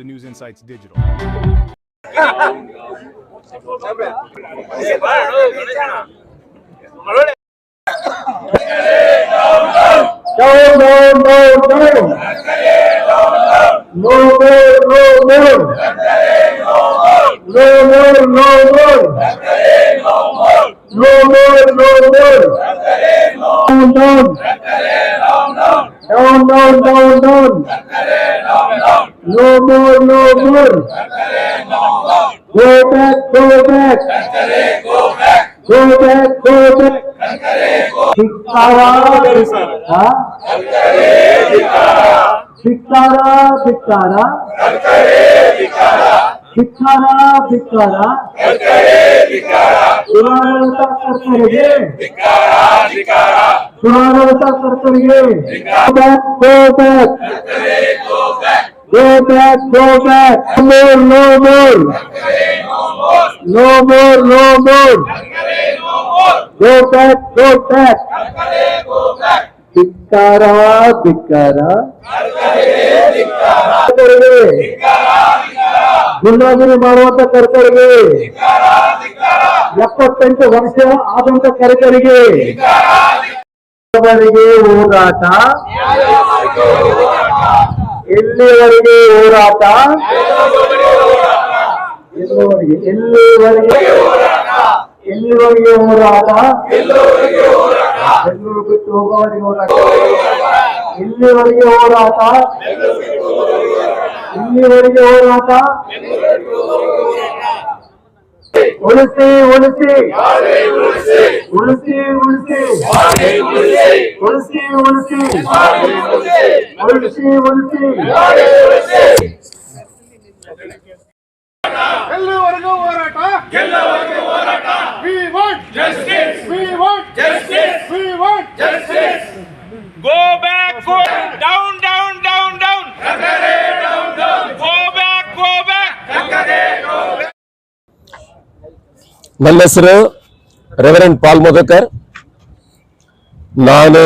The News Insights Digital. No, no, no, no. No no. No no. No no. Down, down. Down, down, down, down. No more, no more. Go back, go back. Go back, go back. ಧಿಕ್ಕಾರ ಹಾ? ಧಿಕ್ಕಾರ ಧಿಕ್ಕಾರ ಧಿಕ್ಕಾರ ಧಿಕ್ಕಾರ ಚುನಾವಣಾ ಕರ್ತರಿಗೆ ಚುನಾವಣಾ ಕರ್ತರಿಗೆ go back go back Go back, go back. No more, no more. No more, no more. Go back, go back. ಧಿಕ್ಕಾರ ಧಿಕ್ಕಾರ ಗುಂಡಾಗಿರಿ ಮಾಡುವಂತ ಕರ್ತರಿಗೆ ಎಪ್ಪತ್ತೆಂಟು ವರ್ಷ ಆದಂತ ಕರ್ತರಿಗೆ ಹೋರಾಟ ಎಲ್ಲಿವರೆಗೆ ಹೋರಾಟ ಎಲ್ಲಿವರೆಗೆ ಎಲ್ಲಿವರೆಗೆ ಎಲ್ಲಿವರೆಗೆ ಹೋರಾಟ ಬೆಂಗಳೂರು ಬಿಟ್ಟು ಹೋಗುವವರೆಗೆ ಹೋರಾಟ ಎಲ್ಲಿವರೆಗೆ ಹೋರಾಟ ಇಲ್ಲಿವರೆಗೆ ಹೋರಾಟ ಉಳಿಸಿ ಉಳಿಸಿ ಉಳಿಸಿ ಉಳಿಸಿ ಉಳಿಸಿ ಉಳಿಸಿ ಉಳಿಸಿ ಉಳಿಸಿ ಎಲ್ಲವರೆಗೂ ಹೋರಾಟ. ಎಲ್ಲವರೆಗೂ ಹೋರಾಟ. We want justice we want justice we want justice Go back, go down, down, down, down. Go back, go back. ನನ್ನ ಹೆಸರು ರೆವರೆಂಡ್ ಪಾಲ್ ಮೊದಕರ್ ನಾನು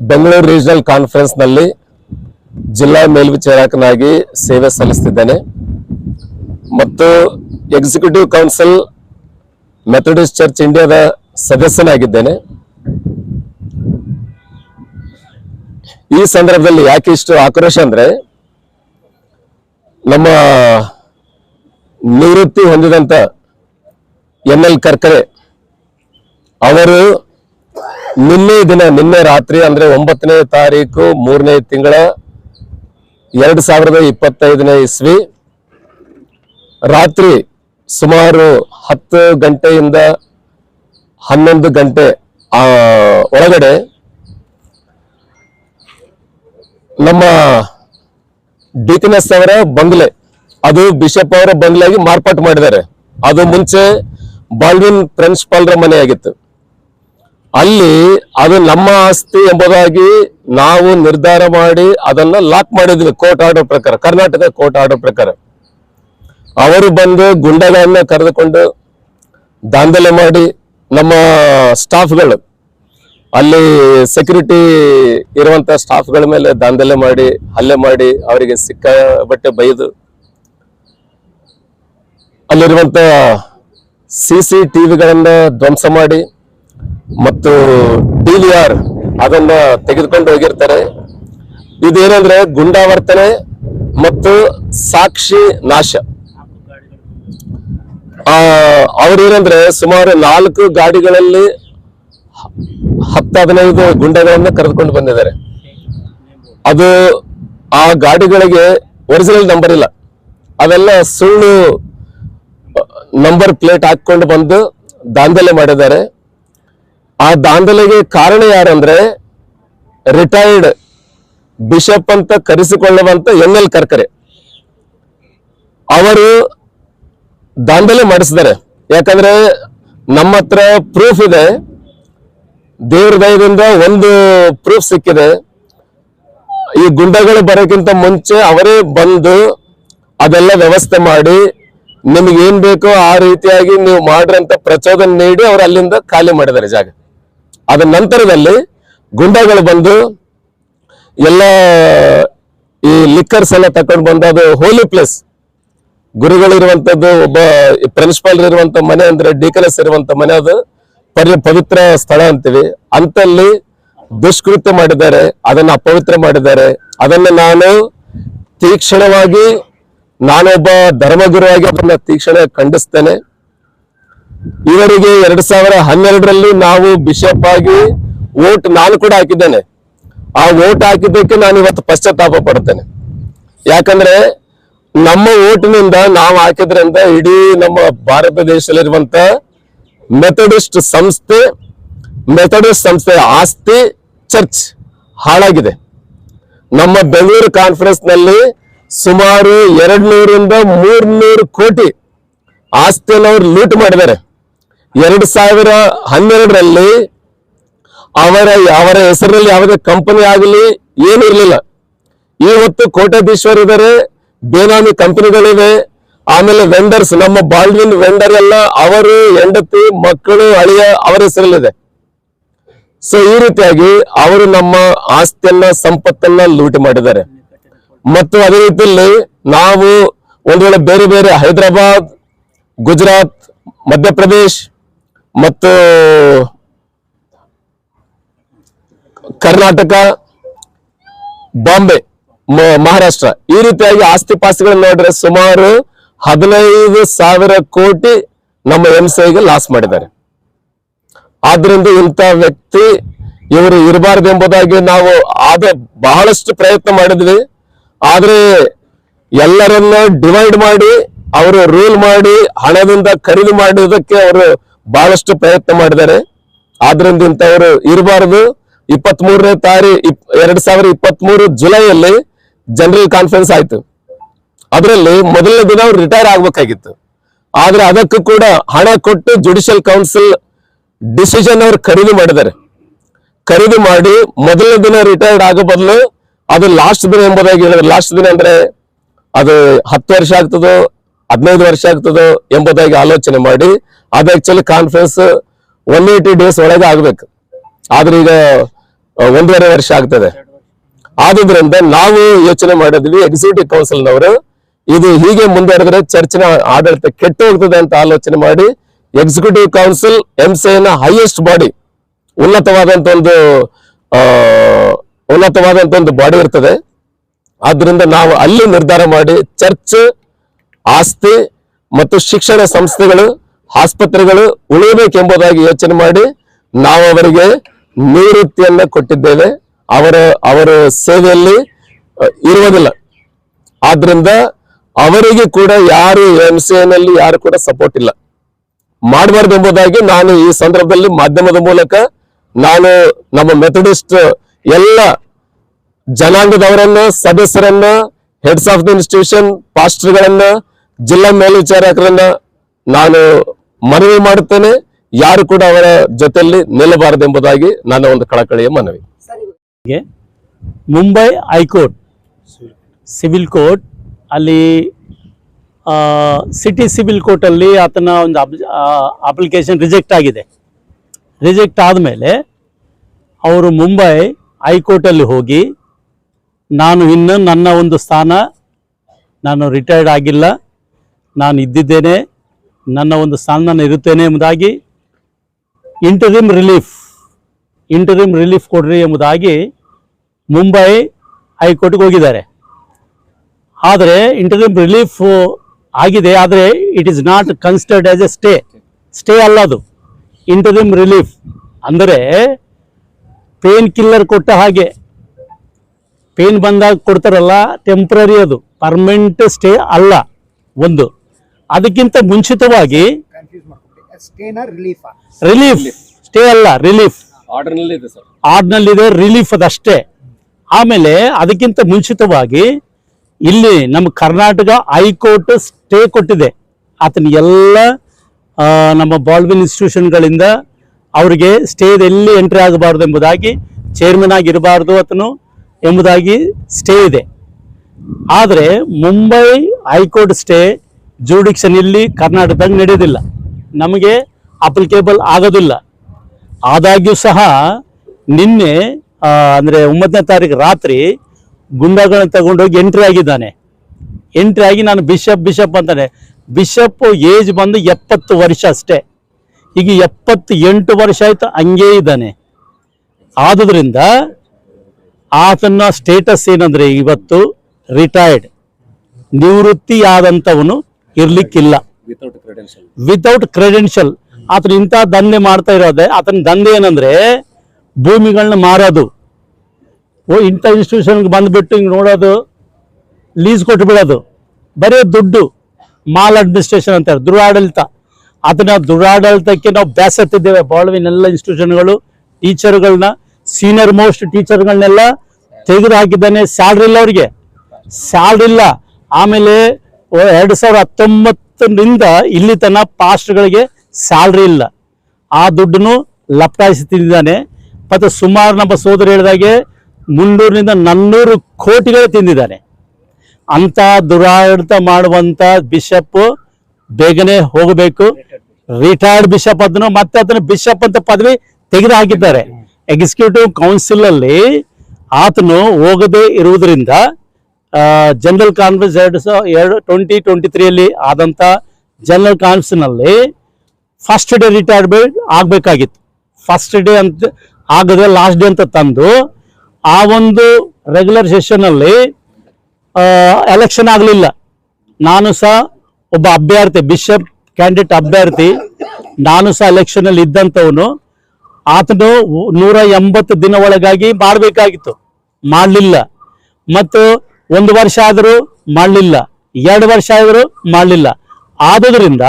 ಬೆಂಗಳೂರು ರೀಜನಲ್ ಕಾನ್ಫರೆನ್ಸ್ನಲ್ಲಿ ಜಿಲ್ಲಾ ಮೇಲ್ವಿಚಾರಕನಾಗಿ ಸೇವೆ ಸಲ್ಲಿಸ್ತಿದ್ದೇನೆ. ಮತ್ತು ಎಕ್ಸಿಕ್ಯೂಟಿವ್ ಕೌನ್ಸಿಲ್ ಮೆಥಡಿಸ್ಟ್ ಚರ್ಚ್ ಇಂಡಿಯಾದ ಸದಸ್ಯನಾಗಿದ್ದೇನೆ. ಈ ಸಂದರ್ಭದಲ್ಲಿ ಯಾಕೆ ಇಷ್ಟು ಆಕ್ರೋಶ ಅಂದ್ರೆ ನಮ್ಮ ನಿವೃತ್ತಿ ಹೊಂದಿದಂತ ಎನ್ ಎಲ್ ಕರ್ಕರೆ ಅವರು ನಿನ್ನೆ ದಿನ, ನಿನ್ನೆ ರಾತ್ರಿ, ಅಂದ್ರೆ ಒಂಬತ್ತನೇ ತಾರೀಕು ಮೂರನೇ ತಿಂಗಳ ಎರಡು ಸಾವಿರದ ಇಪ್ಪತ್ತೈದನೇ ಇಸ್ವಿ ರಾತ್ರಿ ಸುಮಾರು ಹತ್ತು ಗಂಟೆಯಿಂದ ಹನ್ನೊಂದು ಗಂಟೆ, ಆ, ಒಳಗಡೆ ನಮ್ಮ ಡಿಕನಸ್ ಅವರ ಬಂಗ್ಲೆ ಅದು ಬಿಷಪ್ ಅವರ ಬಂಗ್ಲಾಗಿ ಮಾರ್ಪಾಟ್ ಮಾಡಿದ್ದಾರೆ. ಅದು ಮುಂಚೆ ಬಾಲ್ವಿನ್ ಪ್ರಿನ್ಸಿಪಾಲ್ರ ಮನೆಯಾಗಿತ್ತು ಅಲ್ಲಿ ಅದು ನಮ್ಮ ಆಸ್ತಿ ಎಂಬುದಾಗಿ ನಾವು ನಿರ್ಧಾರ ಮಾಡಿ ಅದನ್ನ ಲಾಕ್ ಮಾಡಿದ್ವಿ ಕೋರ್ಟ್ ಆರ್ಡರ್ ಪ್ರಕಾರ, ಕರ್ನಾಟಕ ಕೋರ್ಟ್ ಆರ್ಡರ್ ಪ್ರಕಾರ. ಅವರು ಬಂದು ಗುಂಡಗಳನ್ನ ಕರೆದುಕೊಂಡು ದಾಂಧಲೆ ಮಾಡಿ ನಮ್ಮ ಸ್ಟಾಫ್ಗಳು, ಅಲ್ಲಿ ಸೆಕ್ಯೂರಿಟಿ ಇರುವಂತ ಸ್ಟಾಫ್ಗಳ ಮೇಲೆ ದಾಂಧಲೆ ಮಾಡಿ, ಹಲ್ಲೆ ಮಾಡಿ ಅವರಿಗೆ ಸಿಕ್ಕಾಬಟ್ಟೆ ಬೈದು ಅಲ್ಲಿರುವಂತ ಸಿ ಸಿ ಧ್ವಂಸ ಮಾಡಿ ಮತ್ತು ಡಿ ವಿ ಆರ್ ಅದನ್ನ ತೆಗೆದುಕೊಂಡು ಹೋಗಿರ್ತಾರೆ. ಇದೇನಂದ್ರೆ ಗುಂಡಾವರ್ತನೆ ಮತ್ತು ಸಾಕ್ಷಿ ನಾಶ. ಅವ್ರೇನಂದ್ರೆ ಸುಮಾರು ನಾಲ್ಕು ಗಾಡಿಗಳಲ್ಲಿ ಹತ್ತು ಹದಿನೈದು ಗುಂಡಗಳನ್ನು ಕರೆದುಕೊಂಡು ಬಂದಿದ್ದಾರೆ. ಅದು ಆ ಗಾಡಿಗಳಿಗೆ ಒರಿಜಿನಲ್ ನಂಬರ್ ಇಲ್ಲ. ಅವೆಲ್ಲ ಸುಳ್ಳು ನಂಬರ್ ಪ್ಲೇಟ್ ಹಾಕೊಂಡು ಬಂದು ದಾಂಧಲೆ ಮಾಡಿದ್ದಾರೆ. ಆ ದಾಂಧಲೆಗೆ ಕಾರಣ ಯಾರಂದ್ರೆ ರಿಟೈರ್ಡ್ ಬಿಷಪ್ ಅಂತ ಕರೆಸಿಕೊಳ್ಳುವಂತ ಎನ್ ಎಲ್ ಕರ್ಕರೆ. ಅವರು ದಾಂಧಲೆ ಮಾಡಿಸಿದ್ದಾರೆ. ಯಾಕಂದ್ರೆ ನಮ್ಮ ಹತ್ರ ಪ್ರೂಫ್ ಇದೆ. ದೇವ್ರ ದಯದಿಂದ ಒಂದು ಪ್ರೂಫ್ ಸಿಕ್ಕಿದೆ. ಈ ಗುಂಡಗಳು ಬರೋಕ್ಕಿಂತ ಮುಂಚೆ ಅವರೇ ಬಂದು ಅದೆಲ್ಲ ವ್ಯವಸ್ಥೆ ಮಾಡಿ ನಿಮ್ಗೆ ಏನ್ ಬೇಕೋ ಆ ರೀತಿಯಾಗಿ ನೀವು ಮಾಡ್ರಂತ ಪ್ರಚೋದನೆ ನೀಡಿ ಅವ್ರು ಅಲ್ಲಿಂದ ಖಾಲಿ ಮಾಡಿದ್ದಾರೆ ಜಾಗ. ಅದ ನಂತರದಲ್ಲಿ ಗುಂಡಗಳು ಬಂದು ಎಲ್ಲ ಈ ಲಿಕ್ಕರ್ಸ್ ಎಲ್ಲ ತಕೊಂಡು ಬಂದು ಅದು ಹೋಲಿ ಪ್ಲೇಸ್ ಗುರುಗಳಿರುವಂತದ್ದು ಒಬ್ಬ ಪ್ರಿನ್ಸಿಪಾಲ್ ಇರುವಂತ ಮನೆ ಅಂದ್ರೆ ಡಿಕಲಸ್ ಇರುವಂತ ಮನೆ ಅದು ಪರಿ ಪವಿತ್ರ ಸ್ಥಳ ಅಂತೀವಿ. ಅಂತಲ್ಲಿ ದುಷ್ಕೃತ್ಯ ಮಾಡಿದ್ದಾರೆ, ಅದನ್ನ ಅಪವಿತ್ರ ಮಾಡಿದ್ದಾರೆ. ಅದನ್ನ ನಾನು ತೀಕ್ಷ್ಣವಾಗಿ ನಾನೊಬ್ಬ ಧರ್ಮಗುರುವಾಗಿ ಅದನ್ನ ತೀಕ್ಷಣ ಖಂಡಿಸ್ತೇನೆ. ಇವರಿಗೆ ಎರಡ್ ಸಾವಿರ ಹನ್ನೆರಡರಲ್ಲಿ ನಾವು ಬಿಷಪ್ ಆಗಿ ವೋಟ್ ನಾನು ಕೂಡ ಹಾಕಿದ್ದೇನೆ. ಆ ವೋಟ್ ಹಾಕಿದ್ದಕ್ಕೆ ನಾನು ಇವತ್ತು ಪಶ್ಚಾತ್ತಾಪ ಪಡ್ತೇನೆ. ಯಾಕಂದ್ರೆ ನಮ್ಮ ಓಟಿನಿಂದ ನಾವು ಹಾಕಿದ್ರಿಂದ ಇಡೀ ನಮ್ಮ ಭಾರತ ದೇಶದಲ್ಲಿರುವಂತ ಮೆಥಡಿಸ್ಟ್ ಸಂಸ್ಥೆ ಮೆಥಡಿಸ್ಟ್ ಸಂಸ್ಥೆ ಆಸ್ತಿ ಚರ್ಚ್ ಹಾಳಾಗಿದೆ. ನಮ್ಮ ಬೆಂಗಳೂರು ಕಾನ್ಫರೆನ್ಸ್ನಲ್ಲಿ ಸುಮಾರು ಎರಡ್ ನೂರಿಂದ ಮೂರ್ನೂರು ಕೋಟಿ ಆಸ್ತಿಯನ್ನು ಅವರು ಲೂಟ್ ಮಾಡಿದ್ದಾರೆ. ಎರಡು ಸಾವಿರ ಹನ್ನೆರಡರಲ್ಲಿ ಅವರ ಅವರ ಹೆಸರಲ್ಲಿ ಯಾವುದೇ ಕಂಪನಿ ಆಗಲಿ ಏನು ಇರಲಿಲ್ಲ. ಇವತ್ತು ಕೋಟಾಧೀಶ್ವರ್ ಇದ್ದಾರೆ, ಬೇನಾಮಿ ಕಂಪನಿಗಳಿವೆ, ಆಮೇಲೆ ವೆಂಡರ್ಸ್ ನಮ್ಮ ಬಾಲ್ವಿನ್ ವೆಂಡರ್ ಎಲ್ಲ ಅವರು, ಹೆಂಡತಿ, ಮಕ್ಕಳು, ಅಳಿಯ ಅವರ ಹೆಸರಲ್ಲಿದೆ. ಸೊ ಈ ರೀತಿಯಾಗಿ ಅವರು ನಮ್ಮ ಆಸ್ತಿಯನ್ನ, ಸಂಪತ್ತನ್ನ ಲೂಟಿ ಮಾಡಿದ್ದಾರೆ. ಮತ್ತು ಅದೇ ರೀತಿಯಲ್ಲಿ ನಾವು ಒಂದು ವೇಳೆ ಬೇರೆ ಬೇರೆ ಹೈದರಾಬಾದ್, ಗುಜರಾತ್, ಮಧ್ಯಪ್ರದೇಶ ಮತ್ತು ಕರ್ನಾಟಕ, ಬಾಂಬೆ ಮಹಾರಾಷ್ಟ್ರ ಈ ರೀತಿಯಾಗಿ ಆಸ್ತಿ ಪಾಸ್ತಿಗಳನ್ನ ನೋಡಿದ್ರೆ ಸುಮಾರು ಹದಿನೈದು ಸಾವಿರ ಕೋಟಿ ನಮ್ಮ ಎಂ ಗೆ ಲಾಸ್ ಮಾಡಿದ್ದಾರೆ. ಆದ್ರಿಂದ ಇಂಥ ವ್ಯಕ್ತಿ ಇವರು ಇರಬಾರ್ದು ಎಂಬುದಾಗಿ ನಾವು ಆದ ಬಹಳಷ್ಟು ಪ್ರಯತ್ನ ಮಾಡಿದ್ವಿ. ಆದ್ರೆ ಎಲ್ಲರನ್ನ ಡಿವೈಡ್ ಮಾಡಿ, ಅವರು ರೂಲ್ ಮಾಡಿ, ಹಣದಿಂದ ಖರೀದಿ ಮಾಡುವುದಕ್ಕೆ ಅವರು ಬಹಳಷ್ಟು ಪ್ರಯತ್ನ ಮಾಡಿದ್ದಾರೆ. ಆದ್ರಿಂದ ಇಂಥವರು ಇರಬಾರದು. ಇಪ್ಪತ್ತ್ ಮೂರನೇ ತಾರೀಕು ಎರಡ್ ಸಾವಿರದ ಇಪ್ಪತ್ತ್ ಮೂರು ಜುಲೈಯಲ್ಲಿ ಜನರಲ್ ಕಾನ್ಫರೆನ್ಸ್ ಆಯ್ತು. ಅದರಲ್ಲಿ ಮೊದಲನೇ ದಿನ ಅವ್ರು ರಿಟೈರ್ ಆಗ್ಬೇಕಾಗಿತ್ತು. ಆದ್ರೆ ಅದಕ್ಕೂ ಕೂಡ ಹಣ ಕೊಟ್ಟು ಜುಡಿಷಿಯಲ್ ಕೌನ್ಸಿಲ್ ಡಿಸಿಷನ್ ಅವ್ರು ಖರೀದಿ ಮಾಡಿದ್ದಾರೆ. ಖರೀದಿ ಮಾಡಿ ಮೊದಲನೇ ದಿನ ರಿಟೈರ್ಡ್ ಆಗೋ ಬದಲು ಅದು ಲಾಸ್ಟ್ ದಿನ ಎಂಬುದಾಗಿ ಹೇಳಿದ್ರೆ ಲಾಸ್ಟ್ ದಿನ ಅಂದ್ರೆ ಅದು ಹತ್ತು ವರ್ಷ ಆಗ್ತದೋ, ಹದಿನೈದು ವರ್ಷ ಆಗ್ತದೋ ಎಂಬುದಾಗಿ ಆಲೋಚನೆ ಮಾಡಿ, ಅದು actually conference one eighty days ಒಳಗೆ ಆಗ್ಬೇಕು. ಆದ್ರೆ ಈಗ ಒಂದೂವರೆ ವರ್ಷ ಆಗ್ತದೆ. ಆದ್ರಿಂದ ನಾವು ಯೋಚನೆ ಮಾಡಿದ್ವಿ ಎಕ್ಸಿಕ್ಯೂಟಿವ್ ಕೌನ್ಸಿಲ್ನವರು ಇದು ಹೀಗೆ ಮುಂದುವರೆದ್ರೆ ಚರ್ಚಿನ ಆಡಳಿತ ಕೆಟ್ಟು ಹೋಗ್ತದೆ ಅಂತ ಆಲೋಚನೆ ಮಾಡಿ ಎಕ್ಸಿಕ್ಯೂಟಿವ್ ಕೌನ್ಸಿಲ್ ಎಂಸೆನ ಹೈಯೆಸ್ಟ್ ಬಾಡಿ ಉನ್ನತವಾದಂತ ಒಂದು ಉನ್ನತವಾದಂತ ಒಂದು ಬಾಡಿ ಇರ್ತದೆ. ಆದ್ರಿಂದ ನಾವು ಅಲ್ಲಿ ನಿರ್ಧಾರ ಮಾಡಿ ಚರ್ಚ್, ಆಸ್ತಿ ಮತ್ತು ಶಿಕ್ಷಣ ಸಂಸ್ಥೆಗಳು, ಆಸ್ಪತ್ರೆಗಳು ಉಳಿಯಬೇಕೆಂಬುದಾಗಿ ಯೋಚನೆ ಮಾಡಿ ನಾವು ಅವರಿಗೆ ನಿವೃತ್ತಿಯನ್ನ ಕೊಟ್ಟಿದ್ದೇವೆ. ಅವರ ಅವರ ಸೇವೆಯಲ್ಲಿ ಇರುವುದಿಲ್ಲ. ಆದ್ರಿಂದ ಅವರಿಗೆ ಕೂಡ ಯಾರು ಎಂ ನಲ್ಲಿ ಯಾರು ಕೂಡ ಸಪೋರ್ಟ್ ಇಲ್ಲ. ಮಾಡಬಾರ್ದು ಎಂಬುದಾಗಿ ನಾನು ಈ ಸಂದರ್ಭದಲ್ಲಿ ಮಾಧ್ಯಮದ ಮೂಲಕ ನಾನು ನಮ್ಮ ಮೆಥಡಿಸ್ಟ್ ಎಲ್ಲ ಜನಾಂಗದವರನ್ನ, ಸದಸ್ಯರನ್ನ ಹೆಡ್ಸ್ ಆಫ್ ದ ಇನ್ಸ್ಟಿಟ್ಯೂಷನ್ ಪಾಸ್ಟರ್ಗಳನ್ನ ಜಿಲ್ಲಾ ಮೇಲ್ವಿಚಾರಕರನ್ನ ನಾನು ಮನವಿ ಮಾಡುತ್ತೇನೆ. ಯಾರು ಕೂಡ ಅವರ ಜೊತೆಯಲ್ಲಿ ನಿಲ್ಲಬಾರದೆಂಬುದಾಗಿ ನನ್ನ ಒಂದು ಕಳಕಳಿಯ ಮನವಿ. Mumbai high court, civil court, ಅಲ್ಲಿ ಸಿಟಿ ಸಿವಿಲ್ ಕೋರ್ಟಲ್ಲಿ ಆತನ ಒಂದು ಅಪ್ಲಿಕೇಶನ್ ರಿಜೆಕ್ಟ್ ಆಗಿದೆ. ರಿಜೆಕ್ಟ್ ಆದಮೇಲೆ ಅವರು ಮುಂಬೈ ಹೈಕೋರ್ಟಲ್ಲಿ ಹೋಗಿ, ನಾನು ಇನ್ನು ನನ್ನ ಒಂದು ಸ್ಥಾನ, ನಾನು ರಿಟೈರ್ಡ್ ಆಗಿಲ್ಲ. ನಾನು ಇದ್ದಿದ್ದೇನೆ, ನನ್ನ ಒಂದು ಸ್ಥಾನ ನಾನು ಇರುತ್ತೇನೆ ಎಂಬುದಾಗಿ ಇಂಟರಿಮ್ ರಿಲೀಫ್ ಇಂಟರಿಮ್ ರಿಲೀಫ್ ಕೊಡ್ರಿ ಎಂಬುದಾಗಿ ಮುಂಬೈ ಹೈಕೋರ್ಟ್ಗೆ ಹೋಗಿದ್ದಾರೆ. ಆದರೆ ಇಂಟರಿಮ್ ರಿಲೀಫ್ ಆಗಿದೆ, ಆದರೆ it is not considered as a stay stay ಅಲ್ಲ ಅದು. ಇಂಟರಿಮ್ ರಿಲೀಫ್ ಅಂದರೆ ಪೇನ್ ಕಿಲ್ಲರ್ ಕೊಟ್ಟ ಹಾಗೆ. ಪೇನ್ ಬಂದಾಗ ಕೊಡ್ತಾರಲ್ಲ ಟೆಂಪ್ರರಿ ಅದು ಪರ್ಮನೆಂಟ್ ಸ್ಟೇ ಅಲ್ಲ ಒಂದು. ಅದಕ್ಕಿಂತ ಮುಂಚಿತವಾಗಿ ಕನ್ಫ್ಯೂಸ್ ಮಾಡ್ಕೊಂಡ್ಬಿಟ್ಟೆ ಸ್ಟೇನ ರಿಲೀಫಾ ರಿಲೀಫ್ ಸ್ಟೇ ಅಲ್ಲ ರಿಲೀಫ್ ಆರ್ಡ್ನಲ್ಲಿದೆ ರಿಲೀಫ್ ಅದಷ್ಟೇ. ಆಮೇಲೆ ಅದಕ್ಕಿಂತ ಮುಂಚಿತವಾಗಿ ಇಲ್ಲಿ ನಮ್ಮ ಕರ್ನಾಟಕ ಹೈಕೋರ್ಟ್ ಸ್ಟೇ ಕೊಟ್ಟಿದೆ. ಆತನ ಎಲ್ಲ ನಮ್ಮ ಬಾಲ್ವಿನ್ ಇನ್ಸ್ಟಿಟ್ಯೂಷನ್ಗಳಿಂದ ಅವರಿಗೆ ಸ್ಟೇಜ್ ಎಲ್ಲಿ ಎಂಟ್ರಿ ಆಗಬಾರ್ದು ಎಂಬುದಾಗಿ ಚೇರ್ಮನ್ ಆಗಿರಬಾರ್ದು ಆತನು ಎಂಬುದಾಗಿ ಸ್ಟೇ ಇದೆ. ಆದರೆ ಮುಂಬೈ ಹೈಕೋರ್ಟ್ ಸ್ಟೇ ಜೂಡಿಕ್ಷನ್ ಇಲ್ಲಿ ಕರ್ನಾಟಕದಾಗ ನಡೆಯೋದಿಲ್ಲ ನಮಗೆ ಅಪ್ಲಿಕೇಬಲ್ ಆಗೋದಿಲ್ಲ. ಆದಾಗ್ಯೂ ಸಹ ನಿನ್ನೆ ಅಂದರೆ ಅಂದ್ರೆ ಒಂಬತ್ತನೇ ತಾರೀಕು ರಾತ್ರಿ ಗುಂಡಗಳನ್ನು ತಗೊಂಡೋಗಿ ಎಂಟ್ರಿ ಆಗಿದ್ದಾನೆ. ಎಂಟ್ರಿ ಆಗಿ ನಾನು ಬಿಷಪ್ ಬಿಷಪ್ ಅಂತಾನೆ. ಬಿಷಪ್ ಏಜ್ ಬಂದು ಎಪ್ಪತ್ತು ವರ್ಷ ಅಷ್ಟೇ. ಈಗ ಎಪ್ಪತ್ತು ಎಂಟು ವರ್ಷ ಆಯ್ತು ಹಂಗೇ ಇದ್ದಾನೆ. ಆದುದರಿಂದ ಆತನ ಸ್ಟೇಟಸ್ ಏನಂದ್ರೆ ಇವತ್ತು ರಿಟೈರ್ಡ್ ನಿವೃತ್ತಿ ಆದಂಥವನು ಇರ್ಲಿಕ್ಕಿಲ್ಲ ವಿತೌಟ್ ಕ್ರೆಡೆನ್ಷಿಯಲ್ ಆತನ ಇಂಥ ದಂಧೆ ಮಾಡ್ತಾ ಇರೋದೆ ಆತನ ದಂಧೆ ಏನಂದ್ರೆ ಭೂಮಿಗಳನ್ನ ಮಾರೋದು. ಓ ಇಂಥ ಇನ್ಸ್ಟಿಟ್ಯೂಷನ್ಗೆ ಬಂದ್ಬಿಟ್ಟು ಹಿಂಗೆ ನೋಡೋದು ಲೀಸ್ ಕೊಟ್ಟು ಬಿಡೋದು ಬರೀ ದುಡ್ಡು ಮಾಲ್ ಅಡ್ಮಿನಿಸ್ಟ್ರೇಷನ್ ಅಂತಾರೆ ದುರಾಡಳಿತ. ಅದನ್ನ ದುರಾಡಳಿತಕ್ಕೆ ನಾವು ಬ್ಯಾಸತ್ತಿದ್ದೇವೆ. ಬಾಳ್ವಿನ ಎಲ್ಲ ಇನ್ಸ್ಟಿಟ್ಯೂಷನ್ಗಳು ಟೀಚರ್ಗಳನ್ನ ಸೀನಿಯರ್ ಮೋಸ್ಟ್ ಟೀಚರ್ಗಳನ್ನೆಲ್ಲ ತೆಗೆದು ಹಾಕಿದ್ದಾನೆ ಸ್ಯಾಲ್ರಿ ಇಲ್ಲ ಅವ್ರಿಗೆ. ಸ್ಯಾಲ್ರಿ ಇಲ್ಲ. ಆಮೇಲೆ ಎರಡು ಸಾವಿರದ ಹತ್ತೊಂಬತ್ತರಿಂದ ಇಲ್ಲಿ ತನ ಪಾಸ್ಟ್ಗಳಿಗೆ ಸ್ಯಾಲ್ರಿ ಇಲ್ಲ. ಆ ದುಡ್ಡನ್ನು ಲಪ್ಟಾಯಿಸಿ ತಿಂದಿದ್ದಾನೆ. ಮತ್ತು ಸುಮಾರು ನಮ್ಮ ಸೋದರ ಹೇಳಿದಾಗೆ ಮುನ್ನೂರಿನಿಂದ ನಾನ್ನೂರು ಕೋಟಿಗಳು ತಿಂದಿದ್ದಾನೆ. ಅಂತ ದುರಾಡಳಿತ ಮಾಡುವಂತ ಬಿಷಪ್ ಬೇಗನೆ ಹೋಗಬೇಕು. ರಿಟೈರ್ಡ್ ಬಿಷಪ್ ಅದನ್ನು ಮತ್ತೆ ಅದನ್ನು ಬಿಷಪ್ ಅಂತ ಪದವಿ ತೆಗೆದು ಹಾಕಿದ್ದಾರೆ. ಎಕ್ಸಿಕ್ಯೂಟಿವ್ ಕೌನ್ಸಿಲ್ ಅಲ್ಲಿ ಆತನು ಹೋಗದೇ ಇರುವುದರಿಂದ ಜನರಲ್ ಕಾನ್ಫರೆನ್ಸ್ ಎರಡು ಸಾವಿರ ಎರಡು ಟ್ವೆಂಟಿ ಟ್ವೆಂಟಿ ತ್ರೀಯಲ್ಲಿ ಆದಂತ ಜನರಲ್ ಕಾನ್ಫರೆನ್ಸ್ನಲ್ಲಿ ಫಸ್ಟ್ ಡೇ ರಿಟೈರ್ಮೆಂಟ್ ಆಗಬೇಕಾಗಿತ್ತು. ಫಸ್ಟ್ ಡೇ ಅಂತ, ಆಗದೆ ಲಾಸ್ಟ್ ಡೇ ಅಂತ ತಂದು, ಆ ಒಂದು ರೆಗ್ಯುಲರ್ ಸೆಷನ್ ಅಲ್ಲಿ ಎಲೆಕ್ಷನ್ ಆಗಲಿಲ್ಲ. ನಾನು ಸಹ ಒಬ್ಬ ಅಭ್ಯರ್ಥಿ ಬಿಷಪ್ ಕ್ಯಾಂಡಿಡೇಟ್ ಅಭ್ಯರ್ಥಿ. ನಾನು ಸಹ ಎಲೆಕ್ಷನ್ ಅಲ್ಲಿ ಇದ್ದಂಥವನು. ಆತನು ನೂರ ಎಂಬತ್ತು ದಿನ ಒಳಗಾಗಿ ಮಾಡಬೇಕಾಗಿತ್ತು. ಮಾಡಲಿಲ್ಲ. ಮತ್ತು ಒಂದು ವರ್ಷ ಆದರೂ ಮಾಡಲಿಲ್ಲ. ಎರಡು ವರ್ಷ ಆದರೂ ಮಾಡಲಿಲ್ಲ. ಆದುದರಿಂದ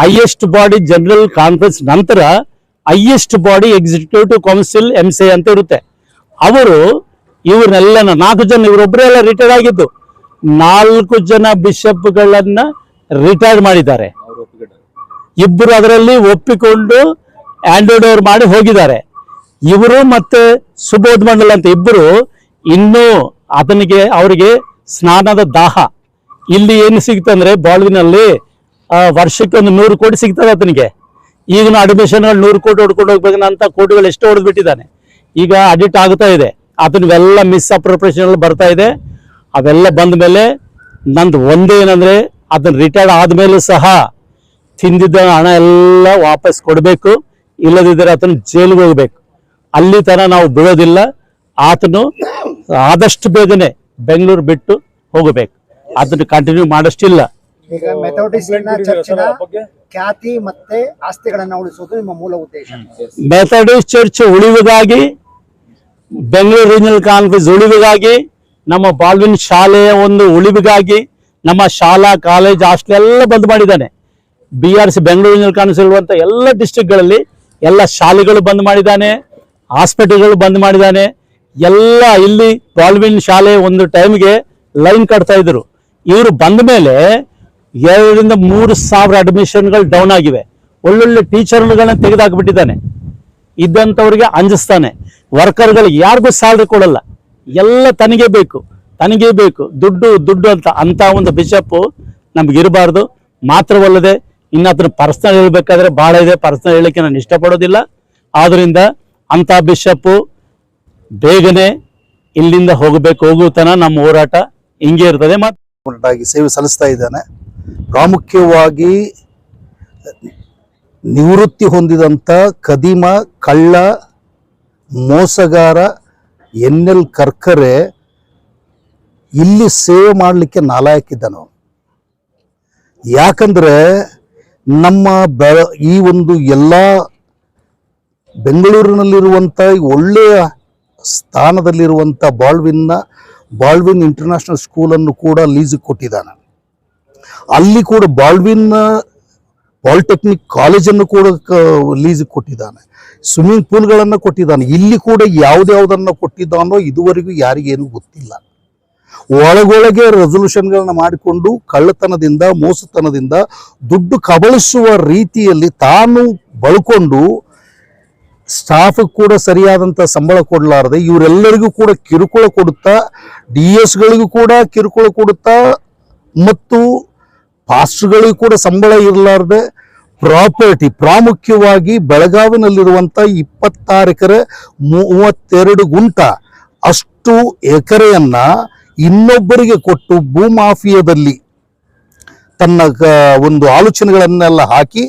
ಹೈಯೆಸ್ಟ್ ಬಾಡಿ ಜನರಲ್ ಕಾನ್ಫರೆನ್ಸ್ ನಂತರ highest body executive council M C ಅಂತ ಇರುತ್ತೆ. ಅವರು ಇವ್ರನ್ನೆಲ್ಲ ನಾಲ್ಕು ಜನ ಇವರೊಬ್ಬರೇ ಎಲ್ಲ ರಿಟೈರ್ಡ್ ಆಗಿದ್ದು. ನಾಲ್ಕು ಜನ ಬಿಷಪ್ಗಳನ್ನ ರಿಟೈರ್ಡ್ ಮಾಡಿದ್ದಾರೆ. ಇಬ್ಬರು ಅದರಲ್ಲಿ ಒಪ್ಪಿಕೊಂಡು ಹ್ಯಾಂಡ್ ಓವರ್ ಮಾಡಿ ಹೋಗಿದ್ದಾರೆ. ಇವರು ಮತ್ತೆ ಸುಬೋಧ್ ಮಂಡಲ್ ಅಂತ ಇಬ್ಬರು ಇನ್ನೂ ಅದನಿಗೆ ಅವರಿಗೆ ಸ್ನಾನದ ದಾಹ. ಇಲ್ಲಿ ಏನು ಸಿಗ್ತಂದ್ರೆ ಬಾಳ್ವಿನಲ್ಲಿ ಆ, ವರ್ಷಕ್ಕೆ ಒಂದು ನೂರು ಕೋಟಿ ಸಿಗ್ತದೆ ಆತನಿಗೆ ಈಗಿನ ಅಡ್ಮಿಷನ್ಗಳು ನೂರು ಕೋಟಿ ಹೊಡ್ಕೊಂಡು ಹೋಗ್ಬೇಕಂತ ಕೋಟಿಗಳು ಎಷ್ಟು ಹೊಡೆದ್ಬಿಟ್ಟಿದ್ದಾನೆ. ಈಗ ಅಡಿಟ್ ಆಗ್ತಾ ಇದೆ. ಅದನ್ನೆಲ್ಲ ಮಿಸ್ ಅಪ್ರೋಪ್ರೇಷನ್ ಬರ್ತಾ ಇದೆ. ಅವೆಲ್ಲ ಬಂದ ಮೇಲೆ ನಂದು ಒಂದೇ ಏನಂದ್ರೆ ಅದನ್ನ ರಿಟೈರ್ಡ್ ಆದಮೇಲೂ ಸಹ ತಿಂದಿದ್ದ ಹಣ ಎಲ್ಲ ವಾಪಸ್ ಕೊಡಬೇಕು. ಇಲ್ಲದಿದ್ದರೆ ಆತನ ಜೈಲಿಗೆ ಹೋಗ್ಬೇಕು. ಅಲ್ಲಿ ತನ ನಾವು ಬಿಡೋದಿಲ್ಲ ಆತನು ಆದಷ್ಟು ಬೇಗನೆ ಬೆಂಗಳೂರು ಬಿಟ್ಟು ಹೋಗಬೇಕು. ಅದನ್ನು ಕಂಟಿನ್ಯೂ ಮಾಡಷ್ಟಿಲ್ಲ. ಈಗ ಮೆಥೋಡಿಸ್ಟ್ ಚರ್ಚಿನ ಖ್ಯಾತಿ ಮತ್ತೆ ಆಸ್ತಿಗಳನ್ನು ಉಳಿಸುವುದು ನಿಮ್ಮ ಮೂಲ ಉದ್ದೇಶ. ಮೆಥಡಿಸ್ಟ್ ಚರ್ಚ್ ಉಳಿವಿಗಾಗಿ ಬೆಂಗಳೂರು ರೀಜನಲ್ ಕಾನ್ಫರೆನ್ಸ್ ಉಳಿವಿಗಾಗಿ ನಮ್ಮ ಬಾಲ್ವಿನ್ ಶಾಲೆಯ ಒಂದು ಉಳಿವಿಗಾಗಿ ನಮ್ಮ ಶಾಲಾ, ಕಾಲೇಜ್, ಹಾಸ್ಟೆಲ್ ಎಲ್ಲ ಬಂದ್ ಮಾಡಿದ್ದಾನೆ. ಬಿ ಆರ್ ಸಿ ಬೆಂಗಳೂರಿನಲ್ಲಿ ಕಾಣಿಸಿರುವಂಥ ಎಲ್ಲ ಡಿಸ್ಟಿಕ್ಗಳಲ್ಲಿ ಎಲ್ಲ ಶಾಲೆಗಳು ಬಂದ್ ಮಾಡಿದ್ದಾನೆ ಹಾಸ್ಪಿಟಲ್ಗಳು ಬಂದ್ ಮಾಡಿದ್ದಾನೆ. ಎಲ್ಲ ಇಲ್ಲಿ ಟಾಲ್ವಿನ್ ಶಾಲೆ ಒಂದು ಟೈಮ್ಗೆ ಲೈನ್ ಕಟ್ತಾ ಇದ್ರು. ಇವರು ಬಂದ ಮೇಲೆ ಎರಡರಿಂದ ಮೂರು ಸಾವಿರ ಅಡ್ಮಿಷನ್ಗಳು ಡೌನ್ ಆಗಿವೆ. ಒಳ್ಳೊಳ್ಳೆ ಟೀಚರ್ಗಳನ್ನ ತೆಗೆದಾಕ್ಬಿಟ್ಟಿದ್ದಾನೆ. ಇದ್ದಂಥವ್ರಿಗೆ ಅಂಜಿಸ್ತಾನೆ. ವರ್ಕರ್ಗಳಿಗೆ ಯಾರಿಗೂ ಸ್ಯಾಲ್ರಿ ಕೊಡಲ್ಲ. ಎಲ್ಲ ತನಗೆ ಬೇಕು. ತನಗೆ ಬೇಕು. ದುಡ್ಡು ದುಡ್ಡು ಅಂತ ಅಂತ ಒಂದು ಬಿಷಪ್ ನಮ್ಗೆ ಇರಬಾರ್ದು ಮಾತ್ರವಲ್ಲದೆ ಇನ್ನು ಅದನ್ನ ಪರ್ಸನಲ್ ಹೇಳ್ಬೇಕಾದ್ರೆ ಭಾಳ ಇದೆ. ಪರ್ಸ್ನಲ್ ಹೇಳಕ್ಕೆ ನಾನು ಇಷ್ಟಪಡೋದಿಲ್ಲ. ಆದ್ದರಿಂದ ಅಂಥ ಬಿಷಪ್ಪು ಬೇಗನೆ ಇಲ್ಲಿಂದ ಹೋಗಬೇಕು. ಹೋಗುತ್ತಾನ ನಮ್ಮ ಹೋರಾಟ ಹಿಂಗೆ ಇರ್ತದೆ. ಮತ್ತೆ ಸೇವೆ ಸಲ್ಲಿಸ್ತಾ ಇದ್ದಾನೆ. ಪ್ರಾಮುಖ್ಯವಾಗಿ ನಿವೃತ್ತಿ ಹೊಂದಿದಂಥ ಕದಿಮ, ಕಳ್ಳ, ಮೋಸಗಾರ ಎನ್ ಎಲ್ ಕರ್ಕರೆ ಇಲ್ಲಿ ಸೇವೆ ಮಾಡಲಿಕ್ಕೆ ನಾಲಾಯಕ್ಕಿದ್ದನು ಯಾಕಂದರೆ ನಮ್ಮ ಈ ಒಂದು ಎಲ್ಲ ಬೆಂಗಳೂರಿನಲ್ಲಿರುವಂಥ ಒಳ್ಳೆಯ ಸ್ಥಾನದಲ್ಲಿರುವಂಥ ಬಾಳ್ವಿನ್ನ ಬಾಳ್ವಿನ್ ಇಂಟರ್ನ್ಯಾಷನಲ್ ಸ್ಕೂಲನ್ನು ಕೂಡ ಲೀಸಿಗೆ ಕೊಟ್ಟಿದ್ದಾನೆ. ಅಲ್ಲಿ ಕೂಡ ಬಾಳ್ವಿನ್ ಪಾಲಿಟೆಕ್ನಿಕ್ ಕಾಲೇಜನ್ನು ಕೂಡ ಲೀಸಿಗೆ ಕೊಟ್ಟಿದ್ದಾನೆ. ಸ್ವಿಮ್ಮಿಂಗ್ ಪೂಲ್ಗಳನ್ನು ಕೊಟ್ಟಿದ್ದಾನೆ. ಇಲ್ಲಿ ಕೂಡ ಯಾವುದ್ಯಾವುದನ್ನು ಕೊಟ್ಟಿದ್ದಾನೋ ಇದುವರೆಗೂ ಯಾರಿಗೇನು ಗೊತ್ತಿಲ್ಲ. ಒಳಗೊಳಗೆ ರೆಸೊಲ್ಯೂಷನ್ಗಳನ್ನ ಮಾಡಿಕೊಂಡು ಕಳ್ಳತನದಿಂದ, ಮೋಸತನದಿಂದ ದುಡ್ಡು ಕಬಳಿಸುವ ರೀತಿಯಲ್ಲಿ ತಾನು ಬಳ್ಕೊಂಡು ಸ್ಟಾಫ್ ಕೂಡ ಸರಿಯಾದಂಥ ಸಂಬಳ ಕೊಡಲಾರದೆ ಇವರೆಲ್ಲರಿಗೂ ಕೂಡ ಕಿರುಕುಳ ಕೊಡುತ್ತಾ ಡಿ ಎಸ್ಗಳಿಗೂ ಕೂಡ ಕಿರುಕುಳ ಕೊಡುತ್ತಾ ಮತ್ತು ಪಾಸ್ಟ್ಗಳಿಗೂ ಕೂಡ ಸಂಬಳ ಇರಲಾರದೆ ಪ್ರಾಪರ್ಟಿ ಪ್ರಾಮುಖ್ಯವಾಗಿ ಬೆಳಗಾವಿನಲ್ಲಿರುವಂಥ ಇಪ್ಪತ್ತಾರು ಎಕರೆ ಮೂವತ್ತೆರಡು ಗುಂಟ ಅಷ್ಟು ಎಕರೆಯನ್ನ ಇನ್ನೊಬ್ಬರಿಗೆ ಕೊಟ್ಟು ಭೂಮಾಫಿಯಾದಲ್ಲಿ ತನ್ನ ಒಂದು ಆಲೋಚನೆಗಳನ್ನೆಲ್ಲ ಹಾಕಿ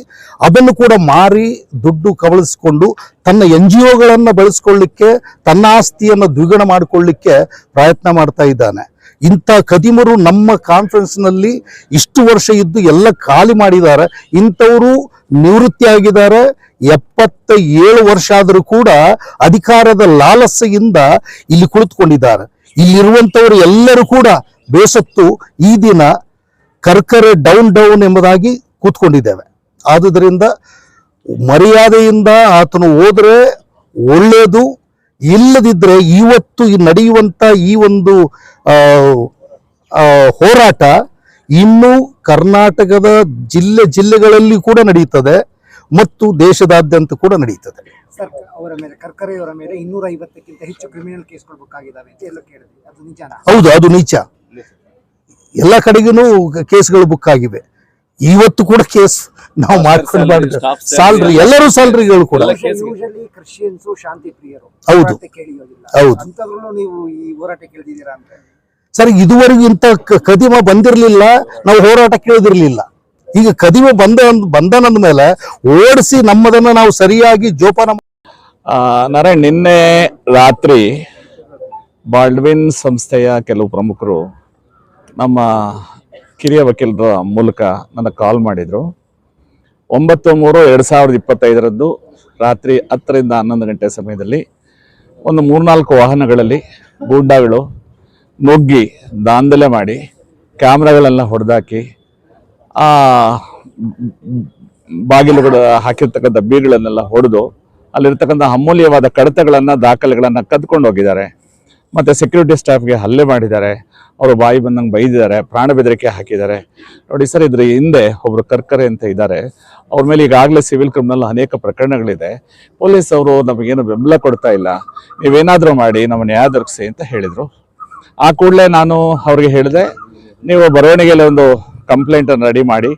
ಅದನ್ನು ಕೂಡ ಮಾರಿ ದುಡ್ಡು ಕಬಳಿಸಿಕೊಂಡು ತನ್ನ ಎನ್ ಜಿ ಒಗಳನ್ನು ಬಳಸ್ಕೊಳ್ಳಿಕ್ಕೆ, ತನ್ನ ಆಸ್ತಿಯನ್ನು ದ್ವಿಗುಣ ಮಾಡಿಕೊಳ್ಳಿಕ್ಕೆ ಪ್ರಯತ್ನ ಮಾಡ್ತಾ ಇದ್ದಾನೆ. ಇಂಥ ಕದಿಮರು ನಮ್ಮ ಕಾನ್ಫರೆನ್ಸ್ನಲ್ಲಿ ಇಷ್ಟು ವರ್ಷ ಇದ್ದು ಎಲ್ಲ ಖಾಲಿ ಮಾಡಿದ್ದಾರೆ. ಇಂಥವರು ನಿವೃತ್ತಿ ಆಗಿದ್ದಾರೆ ಎಪ್ಪತ್ತ ಏಳು ವರ್ಷ ಆದರೂ ಕೂಡ ಅಧಿಕಾರದ ಲಾಲಸೆಯಿಂದ ಇಲ್ಲಿ ಕುಳಿತುಕೊಂಡಿದ್ದಾರೆ. ಇಲ್ಲಿರುವಂಥವರು ಎಲ್ಲರೂ ಕೂಡ ಬೇಸತ್ತು ಈ ದಿನ ಕರ್ಕರೆ ಡೌನ್ ಡೌನ್ ಎಂಬುದಾಗಿ ಕೂತ್ಕೊಂಡಿದ್ದೇವೆ. ಆದುದರಿಂದ ಮರ್ಯಾದೆಯಿಂದ ಆತನು ಹೋದರೆ ಒಳ್ಳೆಯದು ಇಲ್ಲದಿದ್ದರೆ ಇವತ್ತು ನಡೆಯುವಂಥ ಈ ಒಂದು ಹೋರಾಟ ಇನ್ನು ಕರ್ನಾಟಕದ ಜಿಲ್ಲೆ ಜಿಲ್ಲೆಗಳಲ್ಲಿ ಕೂಡ ನಡೆಯುತ್ತದೆ ಮತ್ತು ದೇಶದಾದ್ಯಂತ ಕೂಡ ನಡೆಯುತ್ತದೆ ಸರ್ ಅವರ ಮೇಲೆ ಕರ್ಕರೆಯವರ ಮೇಲೆ ಇನ್ನೂರ ಐವತ್ತಕ್ಕಿಂತ ಹೆಚ್ಚು ಕ್ರಿಮಿನಲ್ ಕೇಸ್ಗಳು ಬುಕ್ ಆಗಿದ್ದಾವೆ ಅಂತ ಎಲ್ಲ ಕೇಳಿದ್ವಿ. ಅದು ನಿಜಾನ ಹೌದು ಅದು ನೀಚ ಎಲ್ಲ ಕಡೆಗೂ ಕೇಸ್ಗಳು ಬುಕ್ ಆಗಿವೆ. ಇವತ್ತು ಕೂಡ ಕೇಸ್ ನಾವು ಮಾಡ್ಕೊಂಡು ಸ್ಯಾಲ್ರಿ ಸಾಲ್ರಿ ಎಲ್ಲರೂ ಸ್ಯಾಲ್ರಿಗಳು ಕೂಡ. ಕ್ರಿಶ್ಚಿಯನ್ಸ್ ಶಾಂತಿ ಪ್ರಿಯರು. ಹೌದು. ಹೌದು. ಅಂತದ್ರಲ್ಲೂ ನೀವು ಈ ಹೋರಾಟ ಕೇಳಿದಿದ್ದೀರಾ ಅಂತ? ಸರ್ ಇದುವರೆಗೂ ಇಂತ ಕ- ಕದಿಮ ಬಂದಿರಲಿಲ್ಲ. ನಾವು ಹೋರಾಟ ಕೇಳಿದಿರಲಿಲ್ಲ. ಈಗ ಕದಿಮ ಬಂದ ಬಂದನಂದ ಮೇಲೆ ಓಡಿಸಿ ನಮ್ಮದನ್ನ ನಾವು ಸರಿಯಾಗಿ ಜೋಪಾನ ನಾರಾಯಣ್, ನಿನ್ನೆ ರಾತ್ರಿ ಬಾಲ್ಡ್ವಿನ್ ಸಂಸ್ಥೆಯ ಕೆಲವು ಪ್ರಮುಖರು ನಮ್ಮ ಕಿರಿಯ ವಕೀಲರ ಮೂಲಕ ನನಗೆ ಕಾಲ್ ಮಾಡಿದರು. ಒಂಬತ್ತು ಮೂರು ಎರಡು ಸಾವಿರದ ಇಪ್ಪತ್ತೈದರದ್ದು ರಾತ್ರಿ ಹತ್ತರಿಂದ ಹನ್ನೊಂದು ಗಂಟೆ ಸಮಯದಲ್ಲಿ ಒಂದು ಮೂರ್ನಾಲ್ಕು ವಾಹನಗಳಲ್ಲಿ ಗೂಂಡಾಗಳು ನುಗ್ಗಿ ದಾಂಧಲೆ ಮಾಡಿ ಕ್ಯಾಮ್ರಾಗಳೆಲ್ಲ ಹೊಡೆದಾಕಿ ಬಾಗಿಲುಗಳು ಹಾಕಿರ್ತಕ್ಕಂಥ ಬೀಗಳನ್ನೆಲ್ಲ ಹೊಡೆದು ಅಲ್ಲಿರ್ತಕ್ಕಂಥ ಅಮೂಲ್ಯವಾದ ಕಡತಗಳನ್ನು, ದಾಖಲೆಗಳನ್ನು ಕದ್ಕೊಂಡು ಹೋಗಿದ್ದಾರೆ. ಮತ್ತು ಸೆಕ್ಯೂರಿಟಿ ಸ್ಟಾಫ್ಗೆ ಹಲ್ಲೆ ಮಾಡಿದ್ದಾರೆ. ಅವರು ಬಾಯಿ ಬಂದಂಗೆ ಬೈದಿದ್ದಾರೆ, ಪ್ರಾಣ ಬೆದರಿಕೆ ಹಾಕಿದ್ದಾರೆ. ನೋಡಿ ಸರ್, ಇದ್ರ ಹಿಂದೆ ಒಬ್ಬರು ಕರ್ಕರೆ ಅಂತ ಇದ್ದಾರೆ. ಅವ್ರ ಮೇಲೆ ಈಗಾಗಲೇ ಸಿವಿಲ್ ಕ್ರಿಮಿನಲ್ ಅನೇಕ ಪ್ರಕರಣಗಳಿದೆ. ಪೊಲೀಸ್ ಅವರು ನಮಗೇನು ಬೆಂಬಲ ಕೊಡ್ತಾ ಇಲ್ಲ. ನೀವೇನಾದರೂ ಮಾಡಿ ನಮ್ಮ ನ್ಯಾಯ ದೊರಕಿಸಿ ಅಂತ ಹೇಳಿದರು. ಆ ಕೂಡಲೇ ನಾನು ಅವ್ರಿಗೆ ಹೇಳಿದೆ, ನೀವು ಬರವಣಿಗೆಯಲ್ಲಿ ಒಂದು ಕಂಪ್ಲೇಂಟನ್ನು ರೆಡಿ ಮಾಡಿ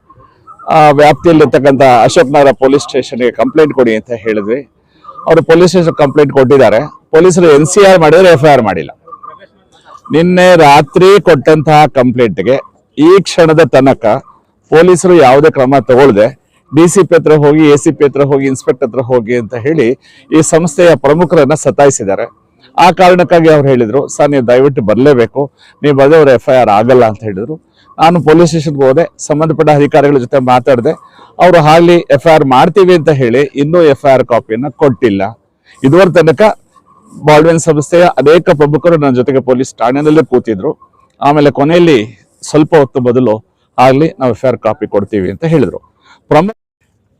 ವ್ಯಾಪ್ತಿಯಲ್ಲಿರ್ತಕ್ಕಂಥ ಅಶೋಕ್ ನಗರ ಪೊಲೀಸ್ ಸ್ಟೇಷನ್ಗೆ ಕಂಪ್ಲೇಂಟ್ ಕೊಡಿ ಅಂತ ಹೇಳಿದ್ವಿ. ಅವರು ಪೊಲೀಸ್ ಸ್ಟೇಷನ್ ಕಂಪ್ಲೇಂಟ್ ಕೊಟ್ಟಿದ್ದಾರೆ. ಪೊಲೀಸರು ಎನ್ ಸಿ ಆರ್ ಮಾಡಿದ್ರೆ ಎಫ್ ಐ ಆರ್ ಮಾಡಿಲ್ಲ. ನಿನ್ನೆ ರಾತ್ರಿ ಕೊಟ್ಟಂತಹ ಕಂಪ್ಲೇಂಟ್ಗೆ ಈ ಕ್ಷಣದ ತನಕ ಪೊಲೀಸರು ಯಾವುದೇ ಕ್ರಮ ತಗೊಳ್ಳದೆ ಡಿ ಸಿ ಪಿ ಹತ್ರ ಹೋಗಿ ಎ ಸಿ ಪಿ ಹತ್ರ ಹೋಗಿ ಇನ್ಸ್ಪೆಕ್ಟರ್ ಹತ್ರ ಹೋಗಿ ಅಂತ ಹೇಳಿ ಈ ಸಂಸ್ಥೆಯ ಪ್ರಮುಖರನ್ನ ಸತಾಯಿಸಿದ್ದಾರೆ. ಆ ಕಾರಣಕ್ಕಾಗಿ ಅವ್ರು ಹೇಳಿದ್ರು, ಸರ್, ನೀವು ದಯವಿಟ್ಟು ಬರಲೇಬೇಕು. ನೀವು ಬರೆದವ್ರು ಎಫ್ ಐ ಆರ್ ಆಗಲ್ಲ ಅಂತ ಹೇಳಿದ್ರು. ನಾನು ಪೊಲೀಸ್ ಸ್ಟೇಷನ್ಗೆ ಹೋದೆ, ಸಂಬಂಧಪಟ್ಟ ಅಧಿಕಾರಿಗಳ ಜೊತೆ ಮಾತಾಡಿದೆ. ಅವರು ಹಾಲಿ ಎಫ್ ಐ ಆರ್ ಮಾಡ್ತೀವಿ ಅಂತ ಹೇಳಿ ಇನ್ನೂ ಎಫ್ ಐ ಆರ್ ಕಾಪಿಯನ್ನ ಕೊಟ್ಟಿಲ್ಲ. ಇದುವರೆ ತನಕ ಬಾಲ್ಡ್ವಿನ್ ಸಂಸ್ಥೆಯ ಅನೇಕ ಪ್ರಮುಖರು ನನ್ನ ಜೊತೆಗೆ ಪೊಲೀಸ್ ಠಾಣೆಯಲ್ಲೇ ಕೂತಿದ್ರು. ಆಮೇಲೆ ಕೊನೆಯಲ್ಲಿ ಸ್ವಲ್ಪ ಹೊತ್ತು ಬದಲು ಆಗಲಿ ನಾವು ಎಫ್ ಐ ಆರ್ ಕಾಪಿ ಕೊಡ್ತೀವಿ ಅಂತ ಹೇಳಿದರು. ಪ್ರಮುಖ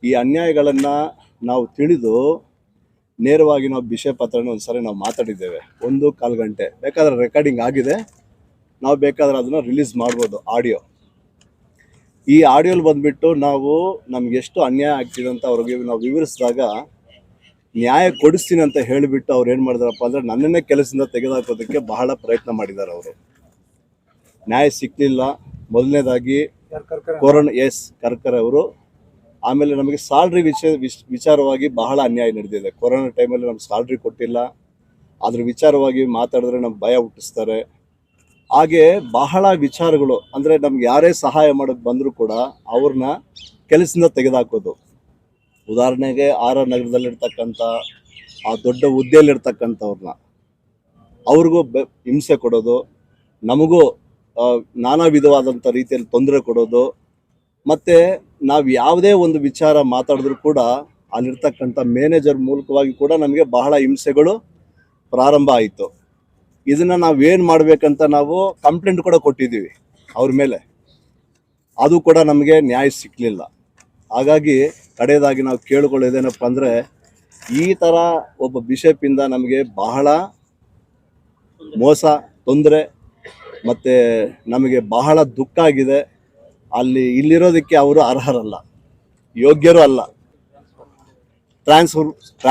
ಈ ಅನ್ಯಾಯಗಳನ್ನು ನಾವು ತಿಳಿದು ನೇರವಾಗಿ ನಾವು ವಿಷಯ ಪತ್ರನ ಒಂದು ಒಂದ್ಸರಿ ನಾವು ಮಾತಾಡಿದ್ದೇವೆ. ಒಂದು ಕಾಲು ಗಂಟೆ. ಬೇಕಾದ್ರೆ ರೆಕಾರ್ಡಿಂಗ್ ಆಗಿದೆ. ನಾವು ಬೇಕಾದ್ರೆ ಅದನ್ನು ರಿಲೀಸ್ ಮಾಡ್ಬೋದು ಆಡಿಯೋ ಈ ಆಡಿಯೋಲಿ ಬಂದ್ಬಿಟ್ಟು ನಾವು ನಮ್ಗೆ ಎಷ್ಟು ಅನ್ಯಾಯ ಆಗ್ತಿದೆ ಅಂತ ಅವ್ರಿಗೆ ನಾವು ವಿವರಿಸಿದಾಗ ನ್ಯಾಯ ಕೊಡಿಸ್ತೀನಿ ಅಂತ ಹೇಳಿಬಿಟ್ಟು ಅವ್ರು ಏನು ಮಾಡಿದಾರಪ್ಪ ಅಂದರೆ ನನ್ನನ್ನೇ ಕೆಲಸದಿಂದ ತೆಗೆದುಹಾಕೋದಕ್ಕೆ ಬಹಳ ಪ್ರಯತ್ನ ಮಾಡಿದ್ದಾರೆ ಅವರು. ನ್ಯಾಯ ಸಿಕ್ಕಲಿಲ್ಲ ಮೊದಲನೇದಾಗಿ ಕೊರೋನಾ ಎಸ್ ಕರ್ಕರ್ ಅವರು. ಆಮೇಲೆ ನಮಗೆ ಸ್ಯಾಲ್ರಿ ವಿಷಯ ವಿಚ್- ವಿಚಾರವಾಗಿ ಬಹಳ ಅನ್ಯಾಯ ನಡೆದಿದೆ. ಕೊರೋನಾ ಟೈಮಲ್ಲಿ ನಮ್ಗೆ ಸ್ಯಾಲ್ರಿ ಕೊಟ್ಟಿಲ್ಲ. ಅದ್ರ ವಿಚಾರವಾಗಿ ಮಾತಾಡಿದ್ರೆ ನಮ್ಗೆ ಭಯ ಹುಟ್ಟಿಸ್ತಾರೆ. ಹಾಗೆ ಬಹಳ ವಿಚಾರಗಳು, ಅಂದರೆ ನಮ್ಗೆ ಯಾರೇ ಸಹಾಯ ಮಾಡೋಕ್ಕೆ ಬಂದರೂ ಕೂಡ ಅವ್ರನ್ನ ಕೆಲಸದಿಂದ ತೆಗೆದಾಕೋದು. ಉದಾಹರಣೆಗೆ ಆರ್ ಆರ್ ನಗರದಲ್ಲಿರ್ತಕ್ಕಂಥ, ಆ ದೊಡ್ಡ ಹುದ್ದೆಯಲ್ಲಿರ್ತಕ್ಕಂಥವ್ರನ್ನ ಅವ್ರಿಗೂ ಬೆ, ಹಿಂಸೆ ಕೊಡೋದು, ನಮಗೂ ನಾನಾ ವಿಧವಾದಂಥ ರೀತಿಯಲ್ಲಿ ತೊಂದರೆ ಕೊಡೋದು, ಮತ್ತು ನಾವು ಯಾವುದೇ ಒಂದು ವಿಚಾರ ಮಾತಾಡಿದ್ರು ಕೂಡ ಅಲ್ಲಿರ್ತಕ್ಕಂಥ ಮ್ಯಾನೇಜರ್ ಮೂಲಕವಾಗಿ ಕೂಡ ನಮಗೆ ಬಹಳ ಹಿಂಸೆಗಳು ಪ್ರಾರಂಭ ಆಯಿತು. ಇದನ್ನು ನಾವು ಏನು ಮಾಡ್ಬೇಕಂತ ನಾವು ಕಂಪ್ಲೇಂಟ್ ಕೂಡ ಕೊಟ್ಟಿದ್ದೀವಿ ಅವ್ರ ಮೇಲೆ. ಅದು ಕೂಡ ನಮಗೆ ನ್ಯಾಯ ಸಿಕ್ಕಲಿಲ್ಲ ಹಾಗಾಗಿ ಕಡೆಯದಾಗಿ ನಾವು ಕೇಳಿಕೊಳ್ಳೋದೇನಪ್ಪ ಅಂದರೆ ಈ ಥರ ಒಬ್ಬ ಬಿಷಪಿಂದ ನಮಗೆ ಬಹಳ ಮೋಸ, ತೊಂದರೆ ಮತ್ತು ನಮಗೆ ಬಹಳ ದುಃಖ ಆಗಿದೆ. ಅಲ್ಲಿ ಇಲ್ಲಿರೋದಕ್ಕೆ ಅವರು ಅರ್ಹರಲ್ಲ. ಯೋಗ್ಯರು ಅಲ್ಲ. ಟ್ರಾನ್ಸ್ಫರ್ ಟ್ರಾನ್ಸ್